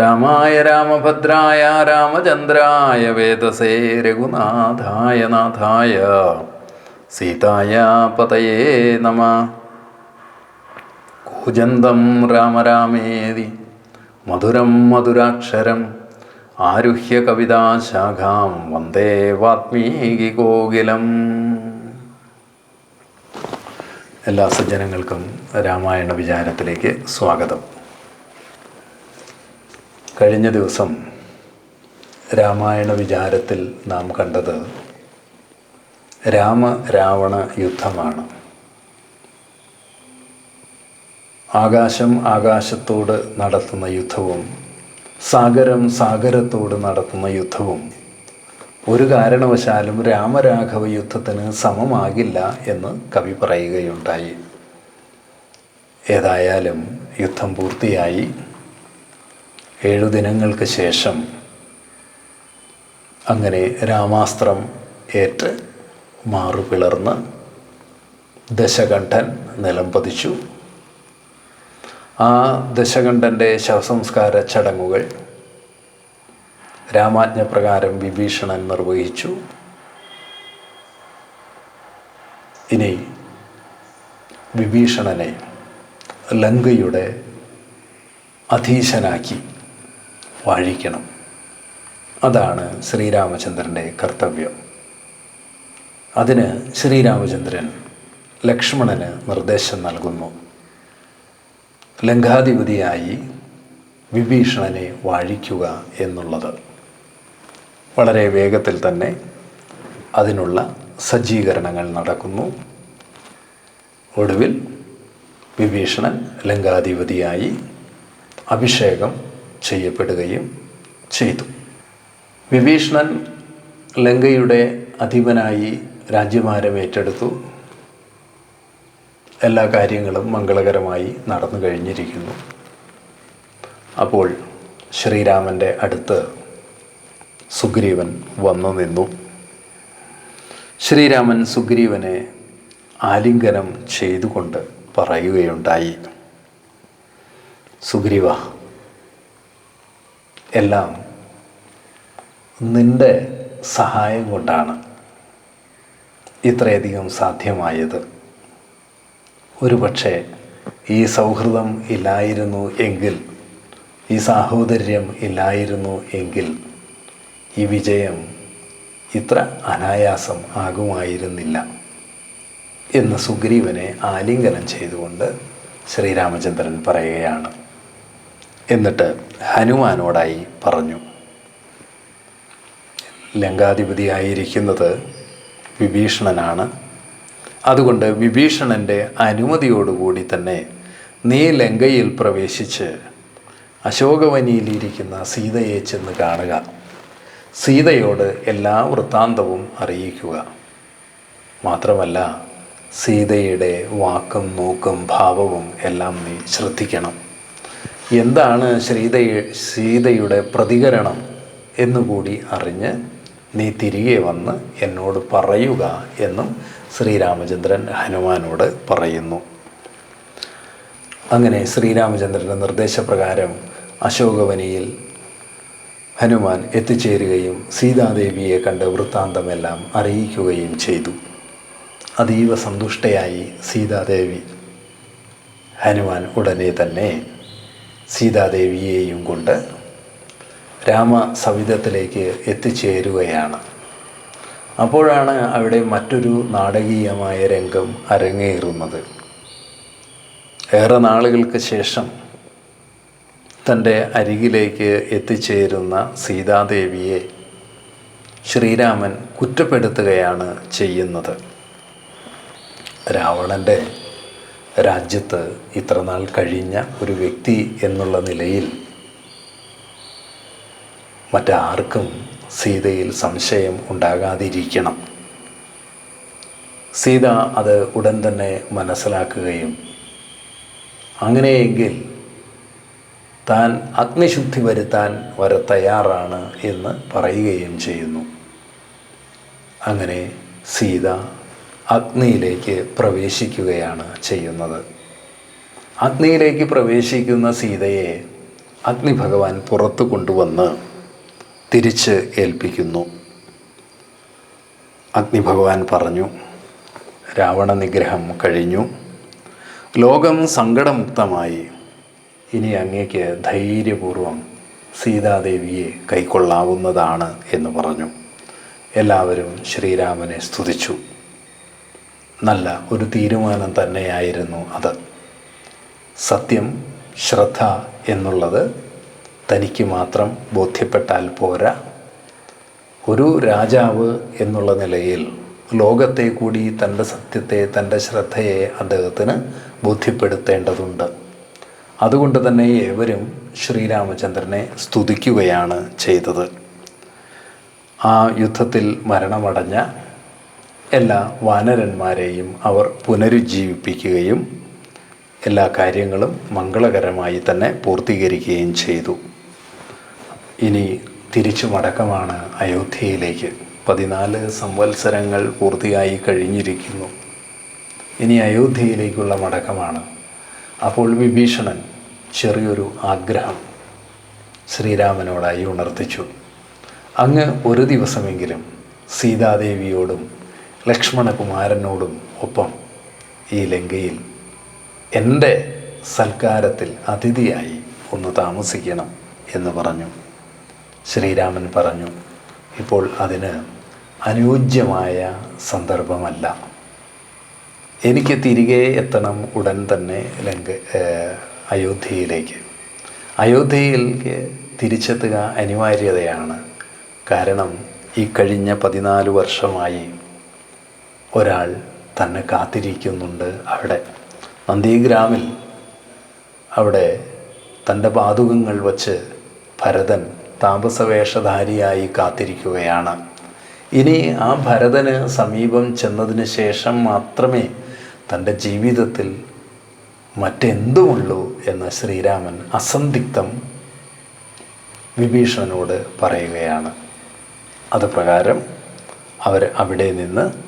രാമായ രാമഭദ്രായ രാമചന്ദ്രായ വേദസേ രഘുനാഥായ നാഥായ. സീതായ പതയേ നമ. കൂജന്തം രാമരാമേതി. മധുരം മധുരാക്ഷരം. ആരുഹ്യ കവിതാശാഖാം വന്ദേ വാത്മീകി കോകിലം. എല്ലാ സജ്ജനങ്ങൾക്കും രാമായണ വിചാരത്തിലേക്ക് സ്വാഗതം. കഴിഞ്ഞ ദിവസം രാമായണ വിചാരത്തിൽ നാം കണ്ടത് രാമ രാവണ യുദ്ധമാണ്. ആകാശം ആകാശത്തോട് നടത്തുന്ന യുദ്ധവും സാഗരം സാഗരത്തോട് നടത്തുന്ന യുദ്ധവും ഒരു കാരണവശാലും രാമരാഘവ യുദ്ധത്തിന് സമമാകില്ല എന്ന് കവി പറയുകയുണ്ടായി. ഏതായാലും യുദ്ധം പൂർത്തിയായി. ഏഴു ദിനങ്ങൾക്ക് ശേഷം അങ്ങനെ രാമാസ്ത്രം ഏറ്റ് മാറുപിളർന്ന് ദശകണ്ഠൻ നിലം പതിച്ചു. ആ ദശകണ്ഠന്റെ ശവസംസ്കാര ചടങ്ങുകൾ രാമാജ്ഞപ്രകാരം വിഭീഷണൻ നിർവഹിച്ചു. ഇനി വിഭീഷണനെ ലങ്കയുടെ അധീശനാക്കി വാഴിക്കണം. അതാണ് ശ്രീരാമചന്ദ്രന്റെ കർത്തവ്യം. അതിന് ശ്രീരാമചന്ദ്രൻ ലക്ഷ്മണന് നിർദ്ദേശം നൽകുന്നു. ലങ്കാധിപതിയായി വിഭീഷണനെ വാഴിക്കുക എന്നുള്ളത്. വളരെ വേഗത്തിൽ തന്നെ അതിനുള്ള സജ്ജീകരണങ്ങൾ നടക്കുന്നു. ഒടുവിൽ വിഭീഷണൻ ലങ്കാധിപതിയായി അഭിഷേകം ചെയ്യപ്പെടുകയും ചെയ്തു. വിഭീഷണൻ ലങ്കയുടെ അധിപനായി രാജ്യഭാരം ഏറ്റെടുത്തു. എല്ലാ കാര്യങ്ങളും മംഗളകരമായി നടന്നു കഴിഞ്ഞിരിക്കുന്നു. അപ്പോൾ ശ്രീരാമന്റെ അടുത്ത് സുഗ്രീവൻ വന്നു നിന്നു. ശ്രീരാമൻ സുഗ്രീവനെ ആലിംഗനം ചെയ്തുകൊണ്ട് പറയുകയുണ്ടായി. സുഗ്രീവ എല്ലാം നിന്റെ സഹായം കൊണ്ടാണ് ഇത്രയധികം സാധ്യമായത്. ഒരു പക്ഷേ ഈ സൗഹൃദം ഇല്ലായിരുന്നു എങ്കിൽ ഈ സാഹോദര്യം ഇല്ലായിരുന്നു എങ്കിൽ ഈ വിജയം ഇത്ര അനായാസം ആകുമായിരുന്നില്ല എന്ന് സുഗ്രീവനെ ആലിംഗനം ചെയ്തുകൊണ്ട് ശ്രീരാമചന്ദ്രൻ പറയുകയാണ്. എന്നിട്ട് ഹനുമാനോടായി പറഞ്ഞു ലങ്കാധിപതിയായിരിക്കുന്നത് വിഭീഷണനാണ്. അതുകൊണ്ട് വിഭീഷണന്റെ അനുമതിയോടുകൂടി തന്നെ നീ ലങ്കയിൽ പ്രവേശിച്ച് അശോകവനിയിലിരിക്കുന്ന സീതയെ ചെന്ന് കാണുക. സീതയോട് എല്ലാ വൃത്താന്തവും അറിയിക്കുക. മാത്രമല്ല സീതയുടെ വാക്കും നോക്കും ഭാവവും എല്ലാം നീ ശ്രദ്ധിക്കണം. എന്താണ് ശ്രീത സീതയുടെ പ്രതികരണം എന്നുകൂടി അറിഞ്ഞ് നീ തിരികെ വന്ന് എന്നോട് പറയുക എന്നും ശ്രീരാമചന്ദ്രൻ ഹനുമാനോട് പറയുന്നു. അങ്ങനെ ശ്രീരാമചന്ദ്രന്റെ നിർദ്ദേശപ്രകാരം അശോകവനിയിൽ ഹനുമാൻ എത്തിച്ചേരുകയും സീതാദേവിയെ കണ്ട് വൃത്താന്തമെല്ലാം അറിയിക്കുകയും ചെയ്തു. അതീവ സന്തുഷ്ടയായി സീതാദേവി. ഹനുമാൻ ഉടനെ തന്നെ സീതാദേവിയെയും കൊണ്ട് രാമസവിധത്തിലേക്ക് എത്തിച്ചേരുകയാണ്. അപ്പോഴാണ് അവിടെ മറ്റൊരു നാടകീയമായ രംഗം അരങ്ങേറുന്നത്. ഏറെ നാളുകൾക്ക് ശേഷം തന്റെ അരികിലേക്ക് എത്തിച്ചേരുന്ന സീതാദേവിയെ ശ്രീരാമൻ കുറ്റപ്പെടുത്തുകയാണ് ചെയ്യുന്നത്. രാവണന്റെ രാജ്യത്ത് ഇത്രനാൾ കഴിഞ്ഞ ഒരു വ്യക്തി എന്നുള്ള നിലയിൽ മറ്റാർക്കും സീതയിൽ സംശയം ഉണ്ടാകാതിരിക്കണം. സീത അത് ഉടൻ തന്നെ മനസ്സിലാക്കുകയും അങ്ങനെയെങ്കിൽ താൻ അഗ്നിശുദ്ധി വരുത്താൻ വരെ തയ്യാറാണ് എന്ന് പറയുകയും ചെയ്യുന്നു. അങ്ങനെ സീത അഗ്നിയിലേക്ക് പ്രവേശിക്കുകയാണ് ചെയ്യുന്നത്. അഗ്നിയിലേക്ക് പ്രവേശിക്കുന്ന സീതയെ അഗ്നി ഭഗവാൻ പുറത്തു കൊണ്ടുവന്ന് തിരിച്ച് ഏൽപ്പിക്കുന്നു. അഗ്നി ഭഗവാൻ പറഞ്ഞു രാവണ നിഗ്രഹം കഴിഞ്ഞു. ലോകം സങ്കടമുക്തമായി. ഇനി അങ്ങേക്ക് ധൈര്യപൂർവം സീതാദേവിയെ കൈക്കൊള്ളാവുന്നതാണ് എന്ന് പറഞ്ഞു. എല്ലാവരും ശ്രീരാമനെ സ്തുതിച്ചു. നല്ല ഒരു തീരുമാനം തന്നെയായിരുന്നു അത്. സത്യം ശ്രദ്ധ എന്നുള്ളത് തനിക്ക് മാത്രം ബോധ്യപ്പെട്ടാൽ പോരാ. ഒരു രാജാവ് എന്നുള്ള നിലയിൽ ലോകത്തെ കൂടി തന്റെ സത്യത്തെ തന്റെ ശ്രദ്ധയെ അദ്ദേഹത്തിന് ബോധ്യപ്പെടുത്തേണ്ടതുണ്ട്. അതുകൊണ്ട് തന്നെ ഏവരും ശ്രീരാമചന്ദ്രനെ സ്തുതിക്കുകയാണ് ചെയ്തത്. ആ യുദ്ധത്തിൽ മരണമടഞ്ഞ എല്ലാ വാനരന്മാരെയും അവർ പുനരുജ്ജീവിപ്പിക്കുകയും എല്ലാ കാര്യങ്ങളും മംഗളകരമായി തന്നെ പൂർത്തീകരിക്കുകയും ചെയ്തു. ഇനി തിരിച്ചു മടക്കമാണ് അയോധ്യയിലേക്ക്. പതിനാല് സംവത്സരങ്ങൾ പൂർത്തിയായി കഴിഞ്ഞിരിക്കുന്നു. ഇനി അയോധ്യയിലേക്കുള്ള മടക്കമാണ്. അപ്പോൾ വിഭീഷണൻ ചെറിയൊരു ആഗ്രഹം ശ്രീരാമനോടായി ഉണർത്തിച്ചു. അങ്ങ് ഒരു ദിവസമെങ്കിലും സീതാദേവിയോടും ലക്ഷ്മണകുമാരനോടും ഒപ്പം ഈ ലങ്കയിൽ എന്റെ സൽക്കാരത്തിൽ അതിഥിയായി ഒന്ന് താമസിക്കണം എന്ന് പറഞ്ഞു. ശ്രീരാമൻ പറഞ്ഞു ഇപ്പോൾ അതിന് അനുയോജ്യമായ സന്ദർഭമല്ല. എനിക്ക് തിരികെ എത്തണം ഉടൻ തന്നെ ലങ്ക അയോധ്യയിലേക്ക്. അയോധ്യയിലേക്ക് തിരിച്ചെത്തുക അനിവാര്യതയാണ്. കാരണം ഈ കഴിഞ്ഞ പതിനാല് വർഷമായി ഒരാൾ തന്നെ കാത്തിരിക്കുന്നുണ്ട് അവിടെ. നന്ദിഗ്രാമിൽ അവിടെ തന്റെ പാതുകങ്ങൾ വച്ച് ഭരതൻ താപസവേഷധാരിയായി കാത്തിരിക്കുകയാണ്. ഇനി ആ ഭരതന് സമീപം ചെന്നതിന് ശേഷം മാത്രമേ തന്റെ ജീവിതത്തിൽ മറ്റെന്തുമുള്ളൂ എന്ന് ശ്രീരാമൻ അസന്ധിഗ്ധം വിഭീഷണനോട് പറയുകയാണ്. അത് പ്രകാരം അവർ അവിടെ നിന്ന്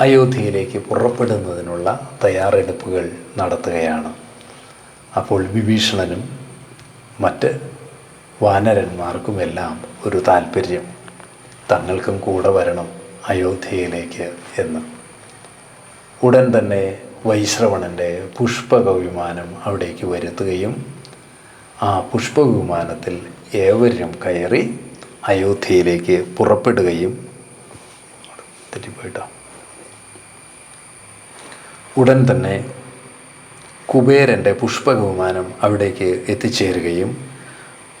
അയോധ്യയിലേക്ക് പുറപ്പെടുന്നതിനുള്ള തയ്യാറെടുപ്പുകൾ നടത്തുകയാണ്. അപ്പോൾ വിഭീഷണനും മറ്റ് വാനരന്മാർക്കുമെല്ലാം ഒരു താല്പര്യം തങ്ങൾക്കും കൂടെ വരണം അയോധ്യയിലേക്ക് എന്ന്. ഉടൻ തന്നെ വൈശ്രവണന്റെ പുഷ്പക വിമാനം അവിടേക്ക് വരുത്തുകയും ആ പുഷ്പക വിമാനത്തിൽ ഏവരും കയറി അയോധ്യയിലേക്ക് പുറപ്പെടുകയും. തെറ്റിപ്പോയിട്ടോ? ഉടൻ തന്നെ കുബേരന്റെ പുഷ്പവിമാനം അവിടേക്ക് എത്തിച്ചേരുകയും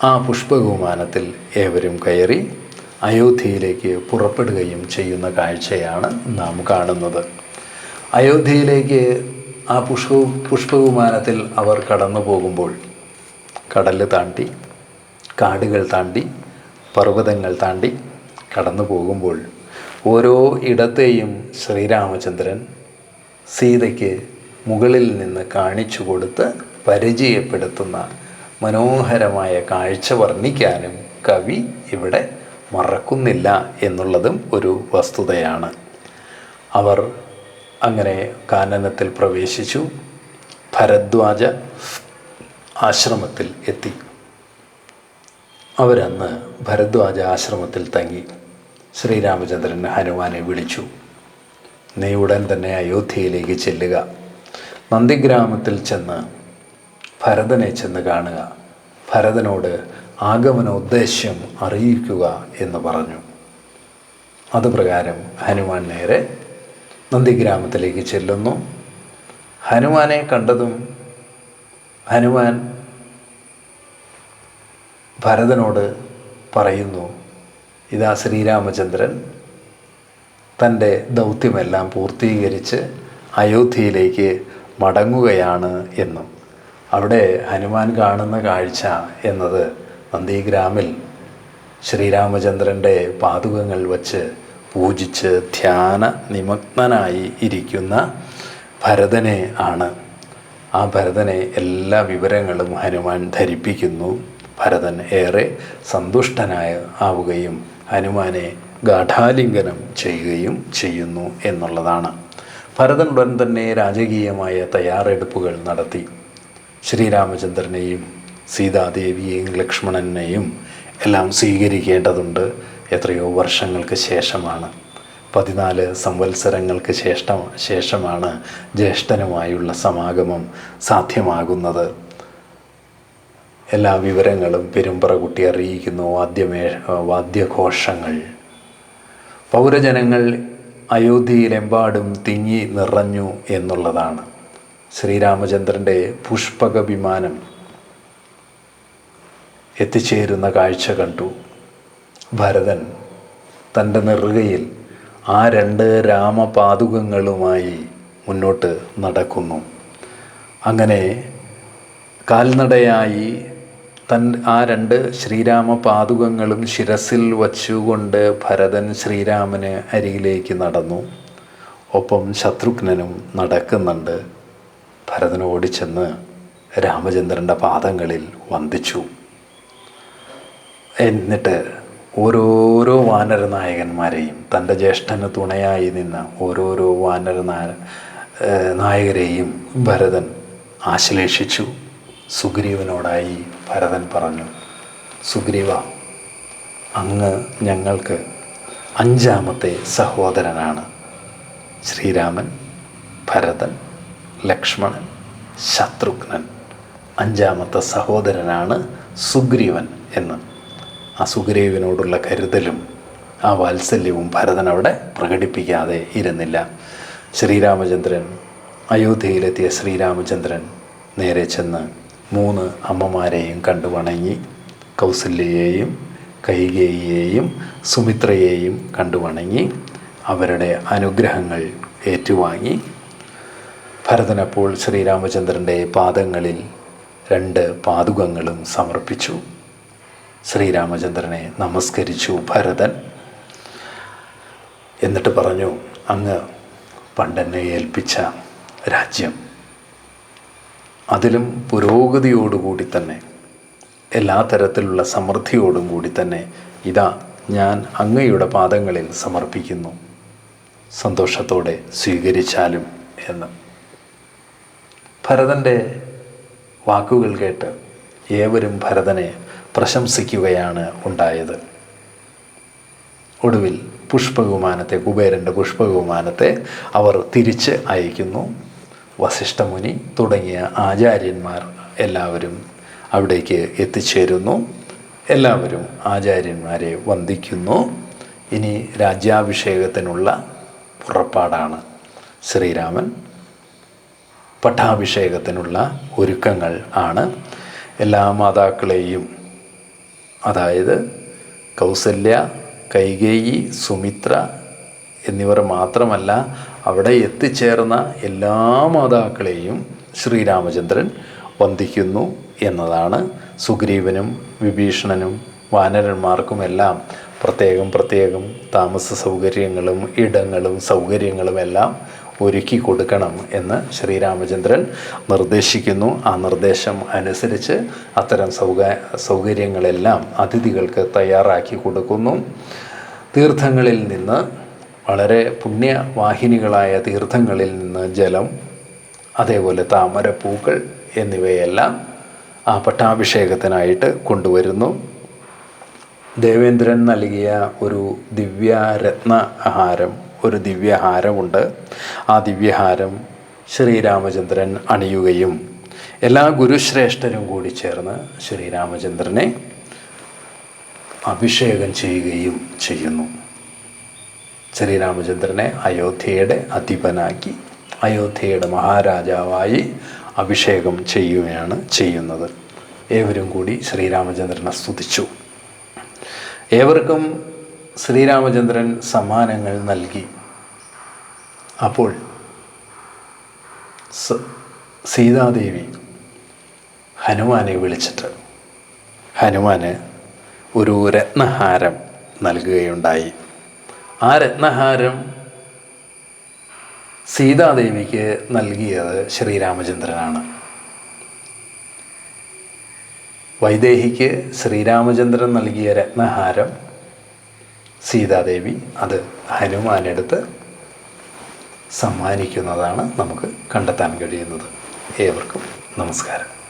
ആ പുഷ്പവിമാനത്തിൽ ഏവരും കയറി അയോധ്യയിലേക്ക് പുറപ്പെടുകയും ചെയ്യുന്ന കാഴ്ചയാണ് നാം കാണുന്നത്. അയോധ്യയിലേക്ക് ആ പുഷ്പ പുഷ്പവിമാനത്തിൽ അവർ കടന്നു പോകുമ്പോൾ കടൽ താണ്ടി കാടുകൾ താണ്ടി പർവതങ്ങൾ താണ്ടി കടന്നു പോകുമ്പോൾ ഓരോ ഇടത്തെയും ശ്രീരാമചന്ദ്രൻ സീതയ്ക്ക് മുകളിൽ നിന്ന് കാണിച്ചു കൊടുത്ത് പരിചയപ്പെടുത്തുന്ന മനോഹരമായ കാഴ്ച വർണിക്കാനും കവി ഇവിടെ മറക്കുന്നില്ല എന്നുള്ളതും ഒരു വസ്തുതയാണ്. അവർ അങ്ങനെ കാനനത്തിൽ പ്രവേശിച്ചു. ഭരദ്വാജ ആശ്രമത്തിൽ എത്തി. അവരന്ന് ഭരദ്വാജ ആശ്രമത്തിൽ തങ്ങി. ശ്രീരാമചന്ദ്രൻ ഹനുമാനെ വിളിച്ചു. നീ ഉടൻ തന്നെ അയോധ്യയിലേക്ക് ചെല്ലുക. നന്ദിഗ്രാമത്തിൽ ചെന്ന് ഭരതനെ ചെന്ന് കാണുക. ഭരതനോട് ആഗമന ഉദ്ദേശ്യം അറിയിക്കുക എന്ന് പറഞ്ഞു. അതുപ്രകാരം ഹനുമാൻ നേരെ നന്ദിഗ്രാമത്തിലേക്ക് ചെല്ലുന്നു. ഹനുമാനെ കണ്ടതും ഹനുമാൻ ഭരതനോട് പറയുന്നു ഇതാ ശ്രീരാമചന്ദ്രൻ തന്റെ ദൗത്യമെല്ലാം പൂർത്തീകരിച്ച് അയോധ്യയിലേക്ക് മടങ്ങുകയാണ് എന്നും. അവിടെ ഹനുമാൻ കാണുന്ന കാഴ്ച എന്നത് നന്ദിഗ്രാമിൽ ശ്രീരാമചന്ദ്രന്റെ പാതുകങ്ങൾ വച്ച് പൂജിച്ച് ധ്യാന നിമഗ്നനായി ഇരിക്കുന്ന ഭരതനെ ആണ്. ആ ഭരതനെ എല്ലാ വിവരങ്ങളും ഹനുമാൻ ധരിപ്പിക്കുന്നു. ഭരതൻ ഏറെ സന്തുഷ്ടനായ ആവുകയും ഹനുമാനെ ഗാഠാലിംഗനം ചെയ്യുകയും ചെയ്യുന്നു എന്നുള്ളതാണ്. ഭരതൻ ഉടൻ തന്നെ രാജകീയമായ തയ്യാറെടുപ്പുകൾ നടത്തി. ശ്രീരാമചന്ദ്രനെയും സീതാദേവിയെയും ലക്ഷ്മണനെയും എല്ലാം സ്വീകരിക്കേണ്ടതുണ്ട് എത്രയോ വർഷങ്ങൾക്ക് ശേഷമാണ്. പതിനാല് സംവത്സരങ്ങൾക്ക് ശേഷം ശേഷമാണ് ജ്യേഷ്ഠനുമായുള്ള സമാഗമം സാധ്യമാകുന്നത്. എല്ലാ വിവരങ്ങളും പെരുമ്പറ കുട്ടി അറിയിക്കുന്നു. വാദ്യമേ വാദ്യഘോഷങ്ങൾ. പൗരജനങ്ങൾ അയോധ്യയിലെമ്പാടും തിങ്ങി നിറഞ്ഞു എന്നുള്ളതാണ് ശ്രീരാമചന്ദ്രന്റെ പുഷ്പക വിമാനം എത്തിച്ചേരുന്ന കാഴ്ച കണ്ടു. ഭരതൻ തന്റെ നെറുകയിൽ ആ രണ്ട് രാമപാതുകങ്ങളുമായി മുന്നോട്ട് നടക്കുന്നു. അങ്ങനെ കാൽനടയായി തൻ ആ രണ്ട് ശ്രീരാമ പാതുകങ്ങളും ശിരസിൽ വച്ചുകൊണ്ട് ഭരതൻ ശ്രീരാമന് അരികിലേക്ക് നടന്നു. ഒപ്പം ശത്രുഘ്നനും നടക്കുന്നുണ്ട്. ഭരതൻ ഓടിച്ചെന്ന് രാമചന്ദ്രന്റെ പാദങ്ങളിൽ വന്ദിച്ചു. എന്നിട്ട് ഓരോരോ വാനരനായകന്മാരെയും തന്റെ ജ്യേഷ്ഠന് തുണയായി നിന്ന ഓരോരോ വാനര നായകരെയും ഭരതൻ ആശ്ലേഷിച്ചു. സുഗ്രീവനോടായി ഭരതൻ പറഞ്ഞു സുഗ്രീവ അങ്ങ് ഞങ്ങൾക്ക് അഞ്ചാമത്തെ സഹോദരനാണ്. ശ്രീരാമൻ ഭരതൻ ലക്ഷ്മണൻ ശത്രുഘ്നൻ. അഞ്ചാമത്തെ സഹോദരനാണ് സുഗ്രീവൻ എന്ന്. ആ സുഗ്രീവനോടുള്ള കരുതലും ആ വാത്സല്യവും ഭരതൻ അവിടെ പ്രകടിപ്പിക്കാതെ ഇരുന്നില്ല. ശ്രീരാമചന്ദ്രൻ അയോധ്യയിലെത്തിയ ശ്രീരാമചന്ദ്രൻ നേരെ ചെന്ന് മൂന്ന് അമ്മമാരെയും കണ്ടു വണങ്ങി കൗസല്യയെയും കൈകേയിയെയും സുമിത്രയെയും കണ്ടു വണങ്ങി അവരുടെ അനുഗ്രഹങ്ങൾ ഏറ്റുവാങ്ങി. ഭരതനപ്പോൾ ശ്രീരാമചന്ദ്രന്റെ പാദങ്ങളിൽ രണ്ട് പാതുകങ്ങളും സമർപ്പിച്ചു. ശ്രീരാമചന്ദ്രനെ നമസ്കരിച്ചു ഭരതൻ. എന്നിട്ട് പറഞ്ഞു അങ്ങ് പണ്ടെന്നെ ഏൽപ്പിച്ച രാജ്യം അതിലും പുരോഗതിയോടുകൂടി തന്നെ എല്ലാ തരത്തിലുള്ള സമൃദ്ധിയോടും കൂടി തന്നെ ഇതാ ഞാൻ അങ്ങയുടെ പാദങ്ങളിൽ സമർപ്പിക്കുന്നു. സന്തോഷത്തോടെ സ്വീകരിച്ചാലും എന്ന്. ഭരതന്റെ വാക്കുകൾ കേട്ട് ഏവരും ഭരതനെ പ്രശംസിക്കുകയാണ് ഉണ്ടായത്. ഒടുവിൽ പുഷ്പവിമാനത്തെ കുബേരന്റെ പുഷ്പവിമാനത്തെ അവർ തിരിച്ച് അയക്കുന്നു. വസിഷ്ഠമുനി തുടങ്ങിയ ആചാര്യന്മാർ എല്ലാവരും അവിടേക്ക് എത്തിച്ചേരുന്നു. എല്ലാവരും ആചാര്യന്മാരെ വന്ദിക്കുന്നു. ഇനി രാജ്യാഭിഷേകത്തിനുള്ള പുറപ്പാടാണ്. ശ്രീരാമൻ പട്ടാഭിഷേകത്തിനുള്ള ഒരുക്കങ്ങൾ ആണ്. എല്ലാ മാതാക്കളെയും അതായത് കൗസല്യ കൈകേയി സുമിത്ര എന്നിവർ മാത്രമല്ല അവിടെ എത്തിച്ചേർന്ന എല്ലാ മാതാക്കളെയും ശ്രീരാമചന്ദ്രൻ വന്ദിക്കുന്നു എന്നതാണ് സുഗ്രീവനും വിഭീഷണനും വാനരന്മാർക്കുമെല്ലാം പ്രത്യേകം പ്രത്യേകം താമസ സൗകര്യങ്ങളും ഇടങ്ങളും സൗകര്യങ്ങളും എല്ലാം ഒരുക്കി കൊടുക്കണം എന്ന് ശ്രീരാമചന്ദ്രൻ നിർദ്ദേശിക്കുന്നു. ആ നിർദ്ദേശം അനുസരിച്ച് അത്തരം സൗക സൗകര്യങ്ങളെല്ലാം അതിഥികൾക്ക് തയ്യാറാക്കി കൊടുക്കുന്നു. തീർത്ഥങ്ങളിൽ നിന്ന് വളരെ പുണ്യവാഹിനികളായ തീർത്ഥങ്ങളിൽ നിന്ന് ജലം അതേപോലെ താമരപ്പൂക്കൾ എന്നിവയെല്ലാം ആ പട്ടാഭിഷേകത്തിനായിട്ട് കൊണ്ടുവരുന്നു. ദേവേന്ദ്രൻ നൽകിയ ഒരു ദിവ്യരത്ന ആഹാരം ഒരു ദിവ്യഹാരമുണ്ട്. ആ ദിവ്യഹാരം ശ്രീരാമചന്ദ്രൻ അണിയുകയും എല്ലാ ഗുരുശ്രേഷ്ഠരും കൂടി ചേർന്ന് ശ്രീരാമചന്ദ്രനെ അഭിഷേകം ചെയ്യുകയും ചെയ്യുന്നു. ശ്രീരാമചന്ദ്രനെ അയോധ്യയുടെ അധിപനാക്കി അയോധ്യയുടെ മഹാരാജാവായി അഭിഷേകം ചെയ്യുകയാണ് ചെയ്യുന്നത്. ഏവരും കൂടി ശ്രീരാമചന്ദ്രനെ സ്തുതിച്ചു. ഏവർക്കും ശ്രീരാമചന്ദ്രൻ സമ്മാനങ്ങൾ നൽകി. അപ്പോൾ സീതാദേവി ഹനുമാനെ വിളിച്ചിട്ട് ഹനുമാന് ഒരു രത്നഹാരം നൽകുകയുണ്ടായി. ആ രത്നഹാരം സീതാദേവിക്ക് നൽകിയത് ശ്രീരാമചന്ദ്രനാണ്. വൈദേഹിക്ക് ശ്രീരാമചന്ദ്രൻ നൽകിയ രത്നഹാരം സീതാദേവി അത് ഹനുമാനെടുത്ത് സമ്മാനിക്കുന്നതാണ് നമുക്ക് കണ്ടെത്താൻ കഴിയുന്നത്. ഏവർക്കും നമസ്കാരം.